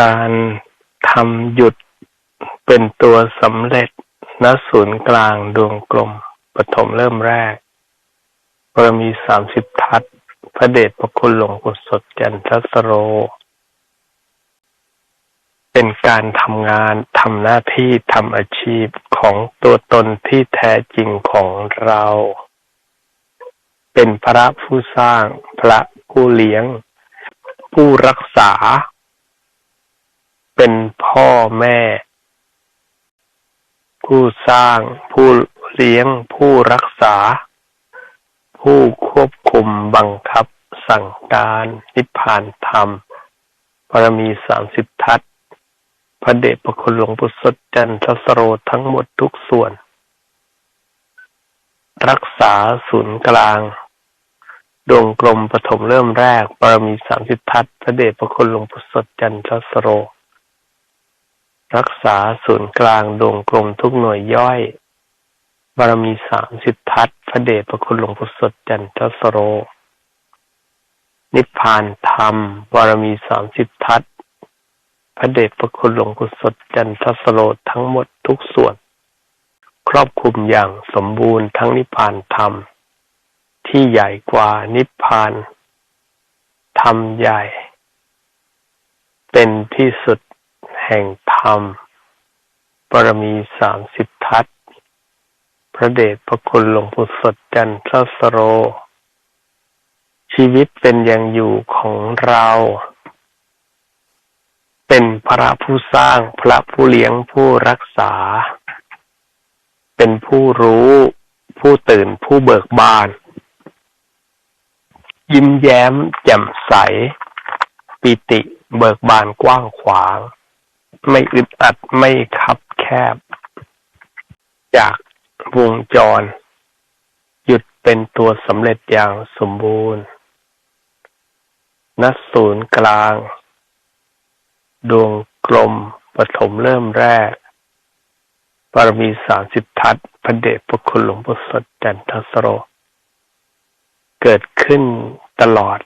การทำหยุดเป็นตัวสำเร็จณศูนย์กลางดวงกลมปฐมเริ่มแรกบารมีสามสิบทัศพระเดชพระคุณหลวงปู่สดจันทัสโร เป็นการทำงานทำหน้าที่ทำอาชีพของตัวตนที่แท้จริงของเรา เป็นพระผู้สร้างพระผู้เลี้ยง ผู้รักษา เป็นพ่อแม่ ผู้สร้าง ผู้เลี้ยง ผู้รักษา ผู้ควบคุมบังคับ สั่งการนิพพานธรรมบารมีสามสิบทัศพระเดชพระคุณหลวงปู่สดจันทสโรทั้งหมดทุกส่วน รักษาศูนย์กลาง ดวงกลมปฐมเริ่มแรกบารมีสามสิบทัศพระเดชพระคุณหลวงปู่สดจันทสโร รักษาศูนย์กลางดวงกลมทุกหน่วยย่อย บารมีสามสิบทัศพระเดชพระคุณหลวงปู่สดจันทสโร นิพพานธรรม บารมีสามสิบทัศพระเดชพระคุณหลวงปู่สดจันทสโรทั้งหมดทุกส่วน ครอบคลุมอย่างสมบูรณ์ทั้งนิพพานธรรม ที่ใหญ่กว่านิพพานธรรมใหญ่ เป็นที่สุด แห่งธรรมบารมีสามสิบทัศพระเดชพระคุณหลวงปู่สดจันทรสโร ชีวิตเป็นอย่างอยู่ของเรา เป็นพระผู้สร้างพระผู้เลี้ยงผู้รักษา เป็นผู้รู้ผู้ตื่นผู้เบิกบาน ยิ้มแย้มแจ่มใส ปิติเบิกบานกว้างขวาง ไม่อึดอัดไม่คับแคบ จากวงจร หยุดเป็นตัวสำเร็จอย่างสมบูรณ์ณศูนย์กลาง ดวงกลมปฐมเริ่มแรกบารมีสามสิบทัศพระเดชพระคุณหลวงปู่สดจันทสโร เกิดขึ้นตลอด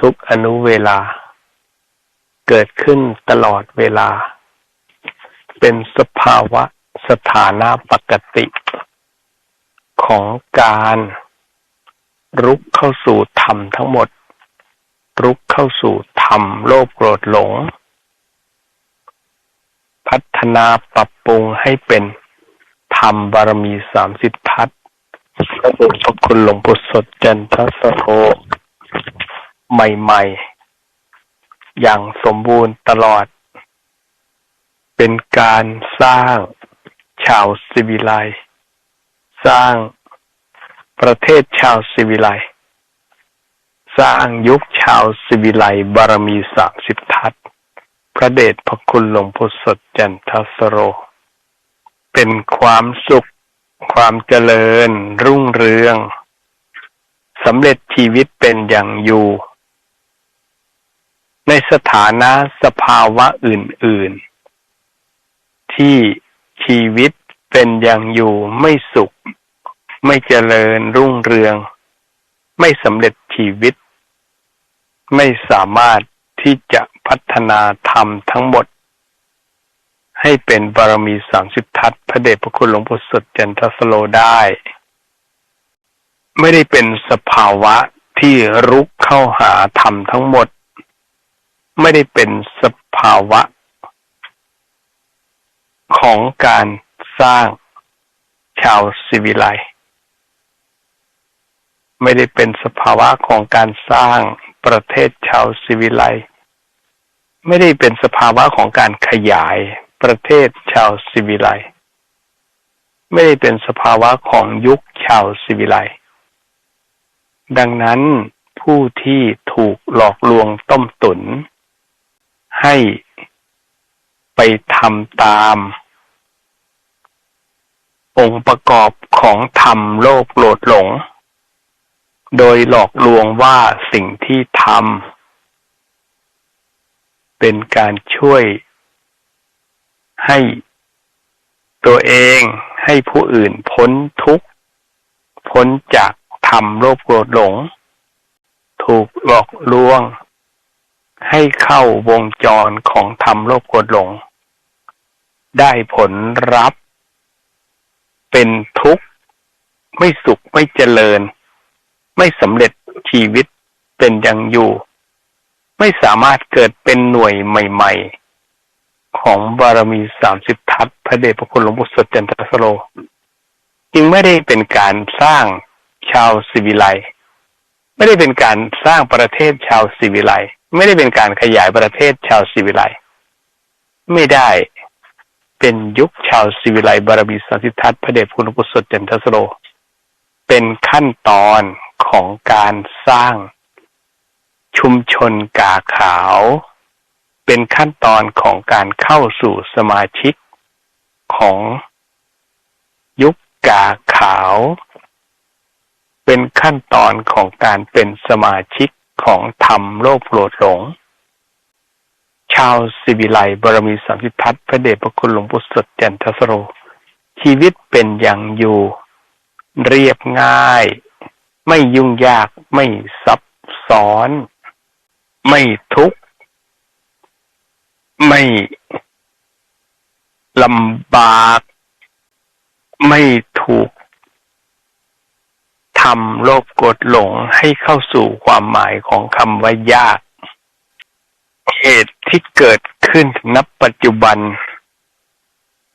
ทุกอนุเวลา เกิดขึ้นตลอดเวลา เป็นสภาวะสถานะปกติ ของการรุกเข้าสู่ธรรมทั้งหมด รุกเข้าสู่ธรรมโลภโกรธหลง พัฒนาปรับปรุงให้เป็นธรรมบารมีสามสิบทัศพระเดชพรคุณหลวงปู่สดจันทสโรใหม่ ๆ อย่างสมบูรณ์ตลอด เป็นการสร้างชาวสิวิไลสร้างประเทศชาวสิวิไลสร้างยุคชาวสิวิไลบารมีสามสิบทัศพระเดชพระคุณหลวงพ่อสดจันทสโร เป็นความสุข ความเจริญ รุ่งเรืองสำเร็จชีวิตเป็นอย่างอยู่ ในสถานะสภาวะอื่น ๆ ที่ชีวิตเป็นอย่างอยู่ไม่สุข ไม่เจริญรุ่งเรือง ไม่สำเร็จชีวิต ไม่สามารถที่จะพัฒนาธรรมทั้งหมด ให้เป็นบารมีสามสิบทัศพระเดชพระคุณหลวงปู่สดจันทสโลได้ ไม่ได้เป็นสภาวะที่รุกเข้าหาธรรมทั้งหมด ไม่ได้เป็นสภาวะ ของการสร้างชาวสิวิไลไม่ได้เป็นสภาวะของการสร้างประเทศชาวสิวิไลไม่ได้เป็นสภาวะของการขยายประเทศชาวสิวิไลไม่ได้เป็นสภาวะของยุคชาวสิวิไลดังนั้นผู้ที่ถูกหลอกลวงต้มตุน ให้ไปทำตาม องค์ประกอบของธรรมโลภโกรธหลง โดยหลอกลวงว่าสิ่งที่ทำเป็นการช่วย ให้ตัวเองให้ผู้อื่นพ้นทุกข์ พ้นจากธรรมโลภโกรธหลง ถูกหลอกลวง ให้เข้าวงจรของธรรมโลภโกรธหลง ได้ผลรับ เป็นทุกข์ ไม่สุขไม่เจริญ ไม่สำเร็จชีวิตเป็นยังอยู่ ไม่สามารถเกิดเป็นหน่วยใหม่ ๆ ของบารมีสามสิบทัศพระเดชพระคุณหลวงปู่สดจันทสโลจึงไม่ได้เป็นการสร้างชาวสิวิไลไม่ได้เป็นการสร้างประเทศชาวสิวิไล ไม่ได้เป็นการขยายประเทศชาวสิวิไลไม่ได้เป็นยุคชาวสิวิไลบารมีสามสิทัศพระเดชคุณหลวงปู่สดจันทสโลเป็นขั้นตอนของการสร้างชุมชนกาขาว เป็นขั้นตอนของการเข้าสู่สมาชิกของยุคกาขาว เป็นขั้นตอนของการเป็นสมาชิก ของธรรมโลภโกรธหลง ชาวสิบิไลบรมีสามสิทัศพระเดชพระคุณหลวงปู่สดจันทสโร ชีวิตเป็นอย่างอยู่ เรียบง่าย ไม่ยุ่งยากไม่ซับซ้อน ไม่ทุกข์ ไม่ลำบาก ไม่ถูก ทำโลภกดหลงให้เข้าสู่ความหมายของคำว่ายาก เหตุที่เกิดขึ้นนับปัจจุบัน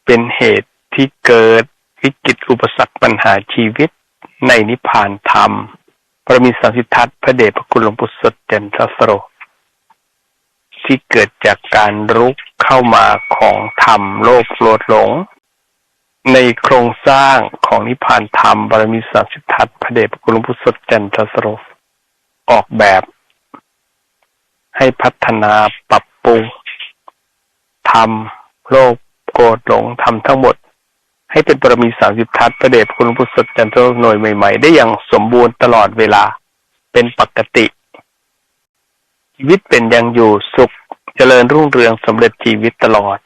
เป็นเหตุที่เกิดวิกฤตอุปสรรคปัญหาชีวิตในนิพพานธรรมพระมีสังสิทธัตพระเดชพระคุณหลวงปู่สดเจนทัสโรที่เกิดจากการรุกเข้ามาของธรรมโลกโลดหลง ในโครงสร้างของนิพพานธรรมบารมีสามสิบทัศพระเดชพระคุณพุทธสดจันทสโรออกแบบ ให้พัฒนาปรับปรุงทำโลกโกรธหลงทำทั้งหมด ให้เป็นบารมีสามสิบทัศพระเดชคุณพุทธสดจันทโรหน่วยใหม่ๆ ได้อย่างสมบูรณ์ตลอดเวลาเป็นปกติ ชีวิตเป็นยังอยู่สุขเจริญรุ่งเรืองสำเร็จชีวิตตลอด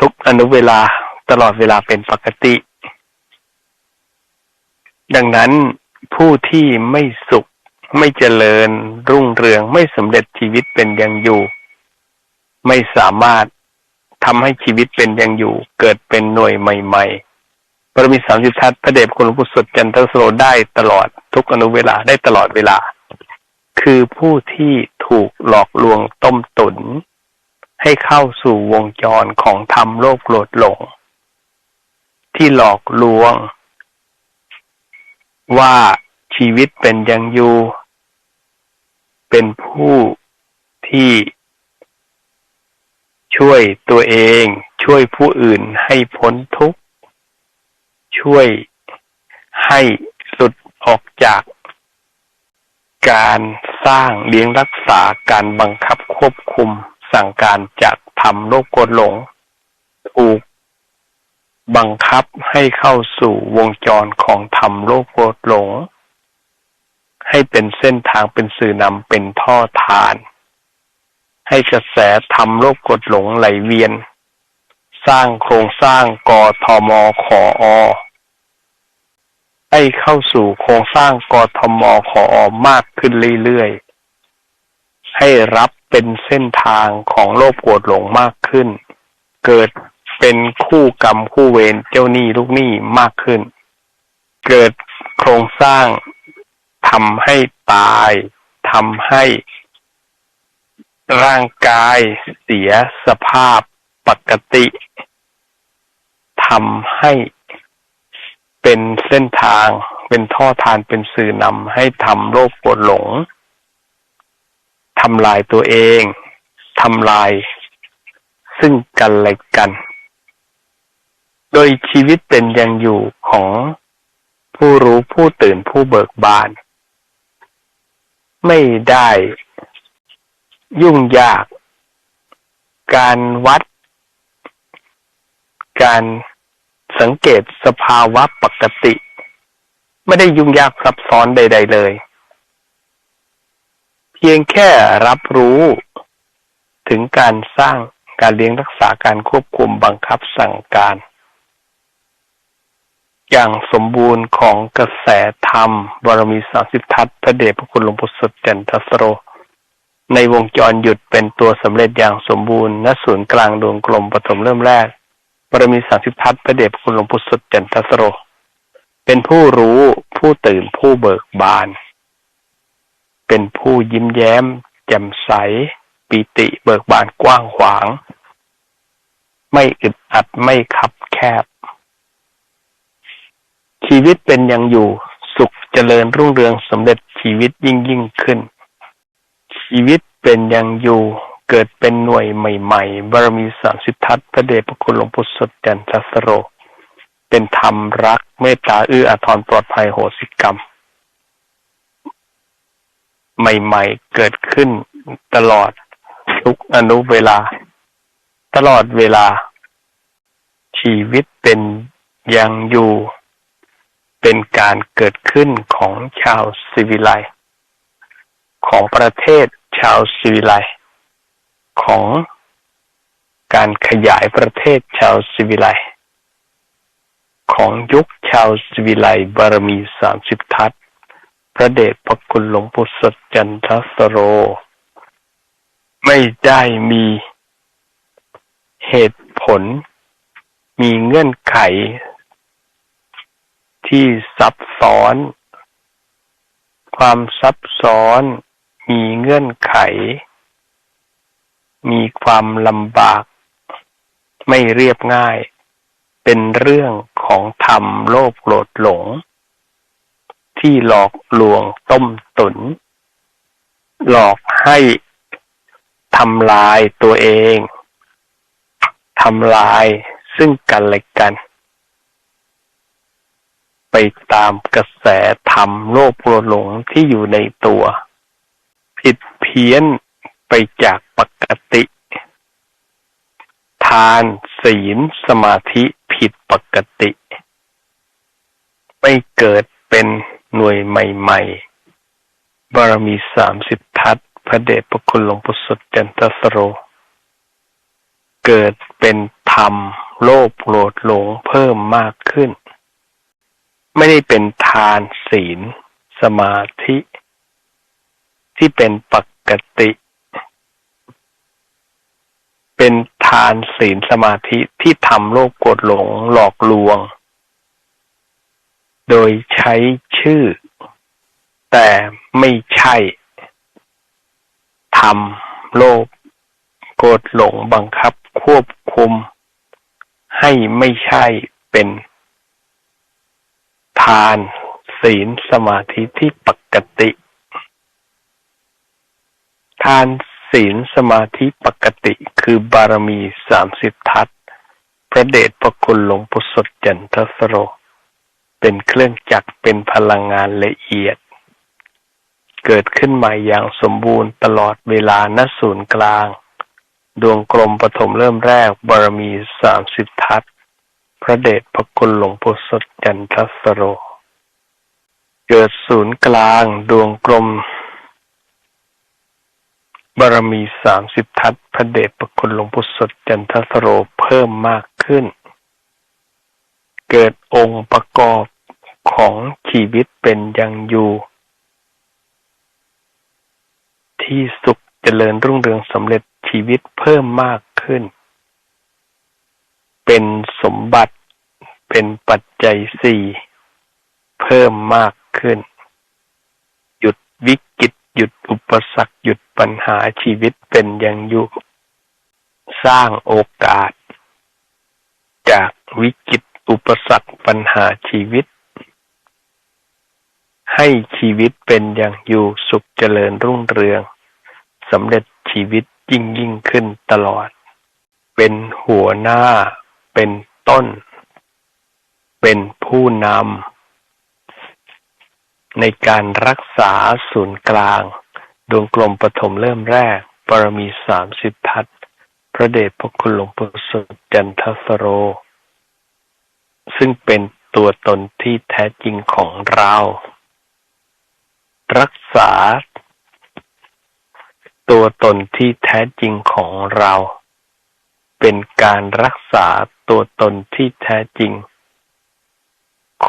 ทุกอนุเวลา ตลอดเวลาเป็นปกติ ดังนั้นผู้ที่ไม่สุข ไม่เจริญ รุ่งเรืองไม่สำเร็จชีวิตเป็นยังอยู่ ไม่สามารถทำให้ชีวิตเป็นยังอยู่ เกิดเป็นหน่วยใหม่ๆประมีสามสิบทัศพระเดชคุณหลวงปู่สดจันทสโรได้ตลอดทุกอนุเวลาได้ตลอดเวลา คือผู้ที่ถูกหลอกลวงต้มตุน ให้เข้าสู่วงจรของธรรมโลกโกรธหลง ที่หลอกลวง ว่าชีวิตเป็นยังอยู่ เป็นผู้ที่ช่วยตัวเอง ช่วยผู้อื่นให้พ้นทุกข์ ช่วยให้หลุดออกจากการสร้างเลี้ยงรักษาการบังคับควบคุมสั่งการจากทำโลกกดหลง ถูก บังคับให้เข้าสู่วงจรของธรรมโลกโกดหลง ให้เป็นเส้นทางเป็นสื่อนำเป็นท่อทาน ให้กระแสธรรมโลกกดหลงไหลเวียน สร้างโครงสร้างกทมขออให้เข้าสู่โครงสร้างกทมขออมากขึ้นเรื่อยๆ ให้รับเป็นเส้นทางของโลกปวดหลงมากขึ้น เกิด เป็นคู่กรรมคู่เวรเจ้าหนี้ลูกหนี้มากขึ้น เกิดโครงสร้างทำให้ตายทำให้ร่างกายเสียสภาพปกติทำให้เป็นเส้นทาง เป็นท่อทานเป็นสื่อนำให้ทำโลกปวดหลงทำลายตัวเองทำลายซึ่งกันและกัน ดยชีวิตเป็นยังอยู่ของผู้รู้ผู้ตื่นผู้เบิกบาน ไม่ได้ยุ่งยาก การวัด การสังเกตสภาวะปกติ ไม่ได้ยุ่งยากซับซ้อนใด ๆ เลย เพียงแค่รับรู้ถึงการสร้างการเลี้ยงรักษาการควบคุมบังคับสั่งการ อย่างสมบูรณ์ของกระแสธรรม บารมีสามสิบทัศพระเดชพระคุณหลวงปู่สดเจนทสโร ในวงจรหยุดเป็นตัวสำเร็จอย่างสมบูรณ์ณศูนย์กลางดวงกลมปฐมเริ่มแรก บารมีสามสิบทัศพระเดชพระคุณหลวงปู่สุดจันทสโร เป็นผู้รู้ผู้ตื่นผู้เบิกบาน เป็นผู้ยิ้มแย้ม แจ่มใส ปีติเบิกบานกว้างขวาง ไม่อึดอัดไม่คับแคบ ชีวิตเป็นอย่างอยู่สุขเจริญรุ่งเรืองสำเร็จชีวิตยิ่งยิ่งขึ้น ชีวิตเป็นอย่างอยู่เกิดเป็นหน่วยใหม่ๆ บารมีสามสิบทัศพระเดชพระคุณหลวงปู่สดจันทสโร เป็นธรรมรักเมตตาเอื้ออาทรปลอดภัยโหสิกรรม ใหม่ๆ เกิดขึ้นตลอดทุกอนุเวลา ตลอดเวลา ชีวิตเป็นยังอยู่ เป็นการเกิดขึ้นของชาวสิวิไลของประเทศชาวสิวิไลของการขยายประเทศชาวสิวิไลของยุคชาวสิวิไลบารมีสามสิบทัศพระเดชพระคุณหลวงปู่สดจันทสโร ไม่ได้มีเหตุผล มีเงื่อนไข ที่ซับซ้อน ความซับซ้อน มีเงื่อนไข มีความลำบาก ไม่เรียบง่าย เป็นเรื่องของธรรมโลภโกรธหลง ที่หลอกลวงต้มตุน หลอกให้ทำลายตัวเอง ทำลายซึ่งกันและกัน ตามกระแสธรรมโลภโกรธหลงที่อยู่ในตัว ผิดเพี้ยนไปจากปกติ ทานศีลสมาธิผิดปกติ ไม่เกิดเป็นหน่วยใหม่ ๆ บารมีสามสิบทัศพระเดชพระคุณหลวงปู่สุดจันทสโร เกิดเป็นธรรมโลภโกรธหลงเพิ่มมากขึ้น ไม่ได้เป็นทานศีล สมาธิ ที่เป็นปกติ เป็นทานศีลสมาธิที่ทำโลกกดหลงหลอกลวง โดยใช้ชื่อ แต่ไม่ใช่ทำโลกโกรธหลงบังคับควบคุม ให้ไม่ใช่เป็น ทาน ศีลสมาธิที่ปกติ ทานศีลสมาธิปกติคือบารมีสามสิบทัศพระเดชพระคุณหลวงปู่สดจันทสโร เป็นเครื่องจักรเป็นพลังงานละเอียด เกิดขึ้นใหม่อย่างสมบูรณ์ตลอดเวลาณศูนย์กลาง ดวงกลมปฐมเริ่มแรกบารมีสามสิบทัศ ระเดชพระคุณหลวงปู่สดจันทสโร เกิดศูนย์กลางดวงกลม บารมีสามสิบทัศพระเดชพระคุณหลวงปู่สดจันทสโรเพิ่มมากขึ้น เกิดองค์ประกอบของชีวิตเป็นยังอยู่ ที่สุขเจริญรุ่งเรืองสำเร็จชีวิตเพิ่มมากขึ้น เป็นสมบัติ เป็นปัจจัยสี่เพิ่มมากขึ้น หยุดวิกฤตหยุดอุปสรรคหยุดปัญหาชีวิตเป็นอย่างอยู่ สร้างโอกาส จากวิกฤตอุปสรรคปัญหาชีวิต ให้ชีวิตเป็นอย่างอยู่สุขเจริญรุ่งเรืองสำเร็จชีวิตยิ่งยิ่งขึ้นตลอด เป็นหัวหน้าเป็นต้น เป็นผู้นำในการรักษาศูนย์กลาง ดวงกลมปฐมเริ่มแรก ปรมีสามสิบทัศพระเดชพระคุณหลวงปู่สุจันทสโร ซึ่งเป็นตัวตนที่แท้จริงของเรา รักษา ตัวตนที่แท้จริงของเรา เป็นการรักษาตัวตนที่แท้จริง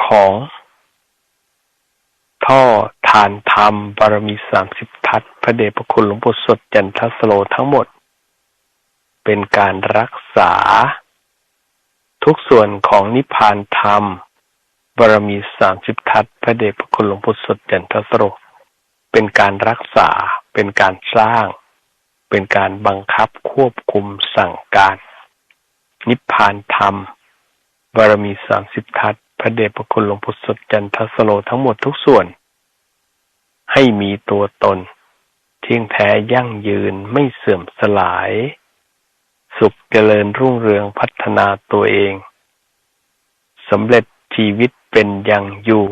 ของท่อทานธรรมบารมีสามสิบทัศพระเดชพระคุณหลวงปู่สดจันทสโลทั้งหมด เป็นการรักษา ทุกส่วนของนิพพานธรรมบารมีสามสิบทัศพระเดชพระคุณหลวงปู่สดจันทสโลเป็นการรักษาเป็นการสร้าง เป็นการบังคับควบคุมสั่งการ นิพพานธรรมบารมีสามสิบทัศ พระเดชพระคุณหลวงปู่สดจันทสโลทั้งหมดทุกส่วน ให้มีตัวตน เที่ยงแท้ยั่งยืนไม่เสื่อมสลาย สุขเจริญรุ่งเรืองพัฒนาตัวเองสำเร็จชีวิตเป็นอย่างอยู่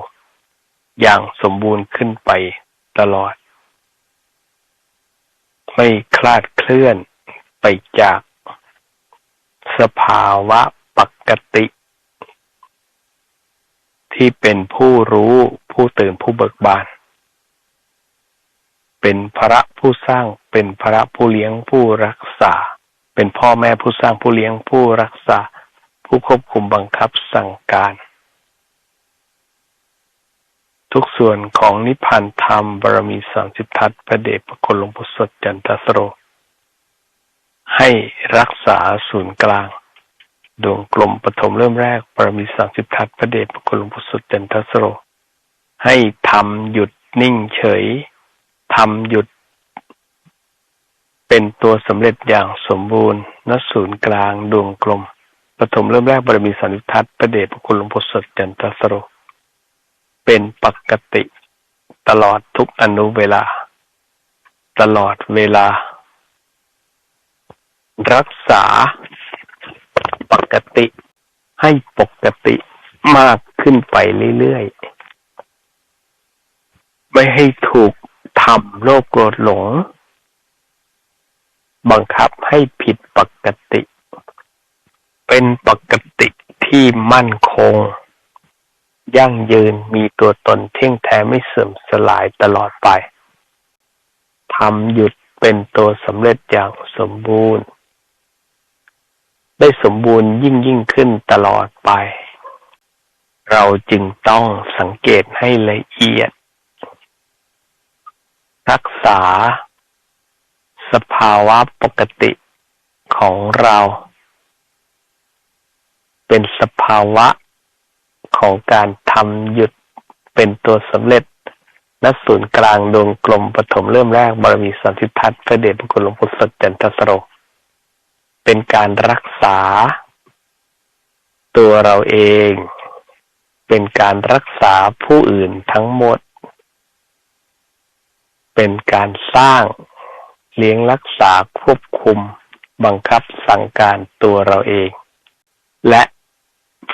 อย่างสมบูรณ์ขึ้นไปตลอด ไม่คลาดเคลื่อนไปจากสภาวะปกติ ที่เป็นผู้รู้ผู้ตื่นผู้เบิกบาน เป็นพระผู้สร้าง เป็นพระผู้เลี้ยงผู้รักษา เป็นพ่อแม่ผู้สร้างผู้เลี้ยงผู้รักษา ผู้ควบคุมบังคับสั่งการ ทุกส่วนของนิพพานธรรมบารมีสามสิบทัศพระเดชพระคุณหลวงปู่สดจันทสโร ให้รักษาศูนย์กลาง ดวงกลมปฐมเริ่มแรกบารมีสามสิบทัศพระเดชพระคุณหลวงปู่สดจันทัสโร ให้ทำหยุดนิ่งเฉยทำหยุด เป็นตัวสำเร็จอย่างสมบูรณ์ณศูนย์กลางดวงกลมปฐมเริ่มแรกบารมีสันนิทัศน์ประเดชพระคุณหลวงพ่อสดจันทสโร เป็นปกติตลอดทุกอนุเวลา ตลอดเวลา รักษา ปกติให้ปกติมากขึ้นไปเรื่อยๆ ไม่ให้ถูกทำโลภโกรธหลง บังคับให้ผิดปกติ เป็นปกติที่มั่นคง ยั่งยืนมีตัวตนเที่ยงแท้ไม่เสื่อมสลายตลอดไปทำหยุดเป็นตัวสำเร็จอย่างสมบูรณ์ ได้สมบูรณ์ยิ่งยิ่งขึ้นตลอดไป เราจึงต้องสังเกตให้ละเอียด รักษา สภาวะปกติของเรา เป็นสภาวะของการทำหยุดเป็นตัวสำเร็จณศูนย์กลางดวงกลมปฐมเริ่มแรกบารมีสันติทัศน์พระเดชพระคุณหลวงปู่สดจันทสโร เป็นการรักษา ตัวเราเอง เป็นการรักษาผู้อื่นทั้งหมด เป็นการสร้างเลี้ยงรักษาควบคุม บังคับสั่งการตัวเราเอง และ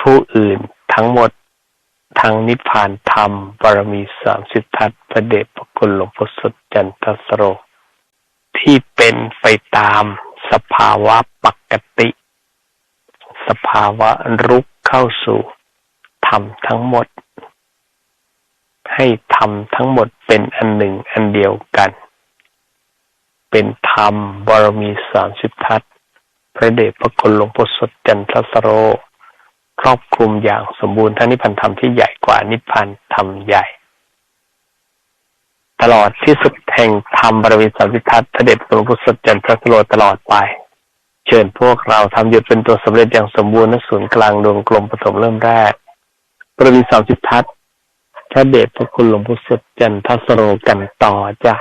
ผู้อื่นทั้งหมดทั้งนิพพานธรรมบารมีสามสิทธัตพระเดชพระคุณหลวงพ่อสดจันทสโร ที่เป็นไปตาม สภาวะปกติ สภาวะรุกเข้าสู่ธรรมทั้งหมด ให้ทำทั้งหมดเป็นอันหนึ่งอันเดียวกัน เป็นธรรมบารมีสามสิบทัศพระเดชพระคุณหลวงพ่อสดจันทสโร ครอบคลุมอย่างสมบูรณ์ทั้งนิพพานธรรมที่ใหญ่กว่านิพพานธรรมใหญ่ ตลอดที่สุดแห่งธรรมบริวิสัมพิทัศพระเดชพระหลวงพ่อสดจันทสโลตลอดไป เชิญพวกเราทำหยุดเป็นตัวสำเร็จอย่างสมบูรณ์ณศูนย์กลางดวงกลมปฐมเริ่มแรกบริวิสัมพิทัศพระเดชพระคุณหลวงพุทธสดจันทสโลกันต่อจ้ะ